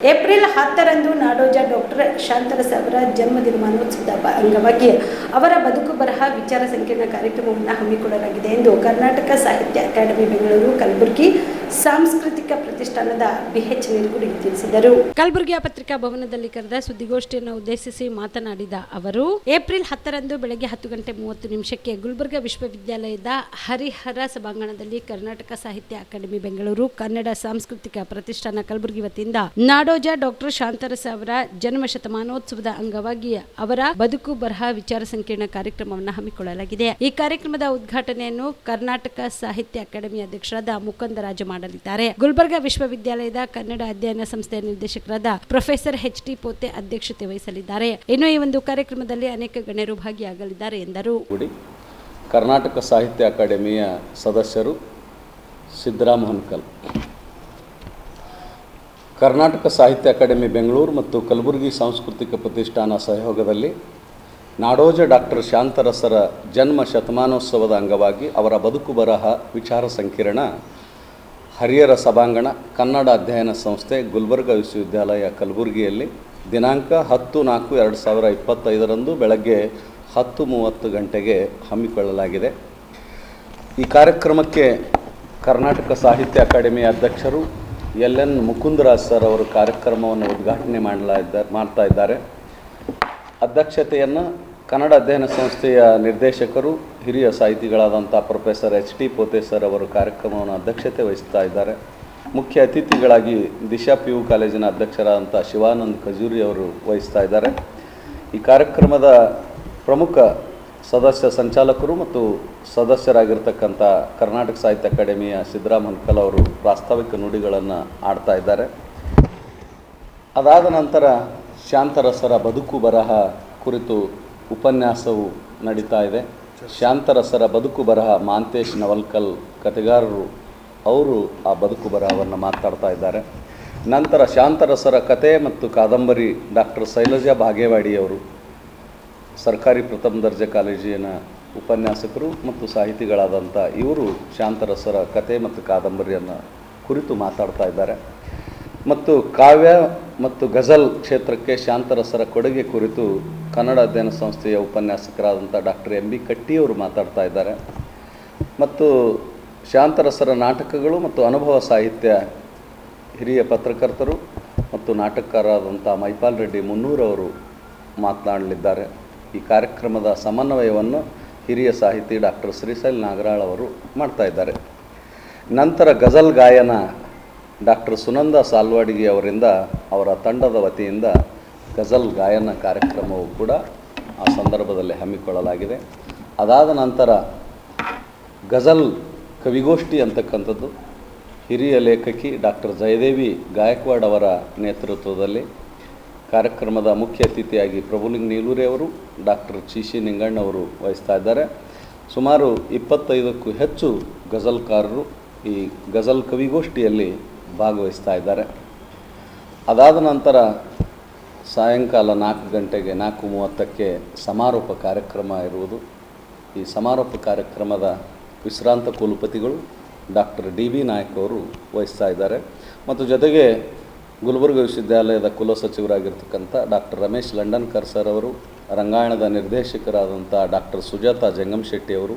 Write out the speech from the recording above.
April ಹತ್ತರಂದು ನಾಡೋಜ doctor ಶಾಂತರ ಅವರ ಜನ್ಮ ದಿನಮಾನೋತ್ಸವದ ಅಂಗವಾಗಿ ಅವರ ಬದುಕು ಬರಹ ವಿಚಾರ ಸಂಕಿರಣ ಕಾರ್ಯಕ್ರಮವನ್ನು ಹಮ್ಮಿಕೊಳ್ಳಲಾಗಿದೆ ಎಂದು ಕರ್ನಾಟಕ ಸಾಹಿತ್ಯ ಅಕಾಡೆಮಿ ಬೆಂಗಳೂರು ಕಲಬುರಗಿ ಸಾಂಸ್ಕೃತಿಕ ಪ್ರತಿಷ್ಠಾನದ ಬಿಎಚ್ ನಿರ್ಗುಡಿ ತಿಳಿಸಿದರು. ಕಲಬುರಗಿಯ ಪತ್ರಿಕಾ ಭವನದಲ್ಲಿ ಕರೆದ ಸುದ್ದಿಗೋಷ್ಠಿಯನ್ನು ಉದ್ದೇಶಿಸಿ ಮಾತನಾಡಿದ ಅವರು, ಏಪ್ರಿಲ್ ಹತ್ತರಂದು ಬೆಳಗ್ಗೆ ಹತ್ತು ಗಂಟೆ ಮೂವತ್ತು ನಿಮಿಷಕ್ಕೆ ಗುಲ್ಬರ್ಗ ವಿಶ್ವವಿದ್ಯಾಲಯದ ಹರಿಹರ ಸಭಾಂಗಣದಲ್ಲಿ ಕರ್ನಾಟಕ ಸಾಹಿತ್ಯ ಅಕಾಡೆಮಿ ಬೆಂಗಳೂರು, ಕನ್ನಡ ಸಾಂಸ್ಕೃತಿಕ ಪ್ರತಿಷ್ಠಾನ ಕಲಬುರಗಿ ವತಿಯಿಂದ ನಾಡೋಜ ಡಾಕ್ಟರ್ ಶಾಂತರಸ ಅವರ ಜನ್ಮ ಶತಮಾನೋತ್ಸವದ ಅಂಗವಾಗಿ ಅವರ ಬದುಕು ಬರಹ ವಿಚಾರ ಸಂಕಿರಣ ಕಾರ್ಯಕ್ರಮವನ್ನು ಹಮ್ಮಿಕೊಳ್ಳಲಾಗಿದೆ. ಈ ಕಾರ್ಯಕ್ರಮದ ಉದ್ಘಾಟನೆಯನ್ನು ಕರ್ನಾಟಕ ಸಾಹಿತ್ಯ ಅಕಾಡೆಮಿ ಅಧ್ಯಕ್ಷರಾದ ಮುಕಂದರಾಜ ಮಾಡಲಿದ್ದಾರೆ. ಗುಲ್ಬರ್ಗ ವಿಶ್ವವಿದ್ಯಾಲಯದ ಕನ್ನಡ ಅಧ್ಯಯನ ಸಂಸ್ಥೆಯ ನಿರ್ದೇಶಕರಾದ ಪ್ರೊಫೆಸರ್ ಎಚ್ ಟಿ ಪೋತೆ ಅಧ್ಯಕ್ಷತೆ ವಹಿಸಲಿದ್ದಾರೆ. ಇನ್ನು ಈ ಒಂದು ಕಾರ್ಯಕ್ರಮದಲ್ಲಿ ಅನೇಕ ಗಣ್ಯರು ಭಾಗಿಯಾಗಲಿದ್ದಾರೆ ಎಂದರು. ಕರ್ನಾಟಕ ಸಾಹಿತ್ಯ ಅಕಾಡೆಮಿಯ ಸದಸ್ಯರು ಸಿದ್ದರಾಮ ಹನ್ಕಲ್ ಕರ್ನಾಟಕ ಸಾಹಿತ್ಯ ಅಕಾಡೆಮಿ ಬೆಂಗಳೂರು ಮತ್ತು ಕಲಬುರಗಿ ಸಾಂಸ್ಕೃತಿಕ ಪ್ರತಿಷ್ಠಾನ ಸಹಯೋಗದಲ್ಲಿ ನಾಡೋಜ ಡಾಕ್ಟರ್ ಶಾಂತರಸರ ಜನ್ಮ ಶತಮಾನೋತ್ಸವದ ಅಂಗವಾಗಿ ಅವರ ಬದುಕು ಬರಹ ವಿಚಾರ ಸಂಕಿರಣ ಹರಿಹರ ಸಭಾಂಗಣ, ಕನ್ನಡ ಅಧ್ಯಯನ ಸಂಸ್ಥೆ, ಗುಲ್ಬರ್ಗ ವಿಶ್ವವಿದ್ಯಾಲಯ, ಕಲಬುರಗಿಯಲ್ಲಿ ದಿನಾಂಕ ಹತ್ತು ನಾಲ್ಕು ಎರಡು ಸಾವಿರ ಇಪ್ಪತ್ತೈದರಂದು ಬೆಳಗ್ಗೆ ಹತ್ತು ಮೂವತ್ತು ಗಂಟೆಗೆ ಹಮ್ಮಿಕೊಳ್ಳಲಾಗಿದೆ. ಈ ಕಾರ್ಯಕ್ರಮಕ್ಕೆ ಕರ್ನಾಟಕ ಸಾಹಿತ್ಯ ಅಕಾಡೆಮಿಯ ಅಧ್ಯಕ್ಷರು ಎಲ್ ಎನ್ ಮುಕುಂದರಾಜ್ ಸರ್ ಅವರು ಕಾರ್ಯಕ್ರಮವನ್ನು ಉದ್ಘಾಟನೆ ಮಾಡಲಾ ಇದ್ದ ಮಾಡ್ತಾ ಇದ್ದಾರೆ. ಅಧ್ಯಕ್ಷತೆಯನ್ನು ಕನ್ನಡ ಅಧ್ಯಯನ ಸಂಸ್ಥೆಯ ನಿರ್ದೇಶಕರು, ಹಿರಿಯ ಸಾಹಿತಿಗಳಾದಂಥ professor H T Pote sir ಅವರು ಕಾರ್ಯಕ್ರಮವನ್ನು ಅಧ್ಯಕ್ಷತೆ ವಹಿಸ್ತಾ ಇದ್ದಾರೆ. ಮುಖ್ಯ ಅತಿಥಿಗಳಾಗಿ ದಿಶಾ ಪಿ ಯು ಕಾಲೇಜಿನ ಅಧ್ಯಕ್ಷರಾದಂಥ ಶಿವಾನಂದ್ ಖಜೂರಿ ಅವರು ವಹಿಸ್ತಾ ಇದ್ದಾರೆ. ಈ ಕಾರ್ಯಕ್ರಮದ ಪ್ರಮುಖ ಸದಸ್ಯ ಸಂಚಾಲಕರು ಮತ್ತು ಸದಸ್ಯರಾಗಿರ್ತಕ್ಕಂಥ ಕರ್ನಾಟಕ ಸಾಹಿತ್ಯ ಅಕಾಡೆಮಿಯ ಸಿದ್ದರಾಮನ್ ಕಲ್ ಅವರು ಪ್ರಾಸ್ತಾವಿಕ ನುಡಿಗಳನ್ನು ಆಡ್ತಾ ಇದ್ದಾರೆ. ಅದಾದ ನಂತರ ಶಾಂತರಸರ ಬದುಕು ಬರಹ ಕುರಿತು ಉಪನ್ಯಾಸವು ನಡೀತಾ ಇದೆ. ಶಾಂತರಸರ ಬದುಕು ಬರಹ ಮಾಂತೇಶ್ ನವಲ್ಕಲ್ ಕತೆಗಾರರು ಅವರು ಆ ಬದುಕು ಬರಹವನ್ನು ಮಾತಾಡ್ತಾ ಇದ್ದಾರೆ. ನಂತರ ಶಾಂತರಸರ ಕತೆ ಮತ್ತು ಕಾದಂಬರಿ ಡಾಕ್ಟರ್ ಶೈಲಜಾ ಭಾಗೇವಾಡಿಯವರು, ಸರ್ಕಾರಿ ಪ್ರಥಮ ದರ್ಜೆ ಕಾಲೇಜಿನ ಉಪನ್ಯಾಸಕರು ಮತ್ತು ಸಾಹಿತಿಗಳಾದಂಥ ಇವರು ಶಾಂತರಸರ ಕತೆ ಮತ್ತು ಕಾದಂಬರಿಯನ್ನು ಕುರಿತು ಮಾತಾಡ್ತಾ ಇದ್ದಾರೆ. ಮತ್ತು ಕಾವ್ಯ ಮತ್ತು ಗಜಲ್ ಕ್ಷೇತ್ರಕ್ಕೆ ಶಾಂತರಸರ ಕೊಡುಗೆ ಕುರಿತು ಕನ್ನಡ ಅಧ್ಯಯನ ಸಂಸ್ಥೆಯ ಉಪನ್ಯಾಸಕರಾದಂಥ ಡಾಕ್ಟರ್ ಎಂ ಬಿ ಕಟ್ಟಿಯವರು ಮಾತಾಡ್ತಾ ಇದ್ದಾರೆ. ಮತ್ತು ಶಾಂತರಸರ ನಾಟಕಗಳು ಮತ್ತು ಅನುಭವ ಸಾಹಿತ್ಯ ಹಿರಿಯ ಪತ್ರಕರ್ತರು ಮತ್ತು ನಾಟಕಕಾರರಾದಂಥ ಮೈಪಾಲ್ ರೆಡ್ಡಿ ಮುನ್ನೂರವರು ಮಾತನಾಡಲಿದ್ದಾರೆ. ಈ ಕಾರ್ಯಕ್ರಮದ ಸಮನ್ವಯವನ್ನು ಹಿರಿಯ ಸಾಹಿತಿ ಡಾಕ್ಟರ್ ಶ್ರೀಶೈಲ್ ನಾಗರಾಳ್ ಅವರು ಮಾಡ್ತಾ ಇದ್ದಾರೆ. ನಂತರ ಗಜಲ್ ಗಾಯನ ಡಾಕ್ಟರ್ ಸುನಂದ ಸಾಲ್ವಾಡಿಗಿ ಅವರಿಂದ ಅವರ ತಂಡದ ವತಿಯಿಂದ ಗಜಲ್ ಗಾಯನ ಕಾರ್ಯಕ್ರಮವು ಕೂಡ ಆ ಸಂದರ್ಭದಲ್ಲಿ ಹಮ್ಮಿಕೊಳ್ಳಲಾಗಿದೆ. ಅದಾದ ನಂತರ ಗಜಲ್ ಕವಿಗೋಷ್ಠಿ ಅಂತಕ್ಕಂಥದ್ದು, ಹಿರಿಯ ಲೇಖಕಿ ಡಾಕ್ಟರ್ ಜಯದೇವಿ ಗಾಯಕ್ವಾಡ್ ಅವರ ನೇತೃತ್ವದಲ್ಲಿ ಕಾರ್ಯಕ್ರಮದ ಮುಖ್ಯ ಅತಿಥಿಯಾಗಿ ಪ್ರಭುಲಿಂಗ್ ನೀಲೂರಿ ಅವರು, ಡಾಕ್ಟರ್ ಚೀಶಿ ನಿಂಗಣ್ಣವರು ವಹಿಸ್ತಾ ಇದ್ದಾರೆ. ಸುಮಾರು ಇಪ್ಪತ್ತೈದಕ್ಕೂ ಹೆಚ್ಚು ಗಜಲ್ಕಾರರು ಈ ಗಜಲ್ ಕವಿಗೋಷ್ಠಿಯಲ್ಲಿ ಭಾಗವಹಿಸ್ತಾ ಇದ್ದಾರೆ. ಅದಾದ ನಂತರ ಸಾಯಂಕಾಲ ನಾಲ್ಕು ಗಂಟೆಗೆ ನಾಲ್ಕು ಮೂವತ್ತಕ್ಕೆ ಸಮಾರೋಪ ಕಾರ್ಯಕ್ರಮ ಇರುವುದು. ಈ ಸಮಾರೋಪ ಕಾರ್ಯಕ್ರಮದ ವಿಶ್ರಾಂತ ಕುಲಪತಿಗಳು ಡಾಕ್ಟರ್ ಡಿ ಬಿ ನಾಯಕ್ ಅವರು ವಹಿಸ್ತಾ ಇದ್ದಾರೆ. ಮತ್ತು ಜೊತೆಗೆ ಗುಲ್ಬರ್ಗ ವಿಶ್ವವಿದ್ಯಾಲಯದ ಕುಲಸಚಿವರಾಗಿರ್ತಕ್ಕಂಥ ಡಾಕ್ಟರ್ ರಮೇಶ್ ಲಂಡನ್ಕರ್ ಸರ್ ಅವರು, ರಂಗಾಯಣದ ನಿರ್ದೇಶಕರಾದಂಥ ಡಾಕ್ಟರ್ ಸುಜಾತಾ ಜಂಗಮ್ ಶೆಟ್ಟಿ ಅವರು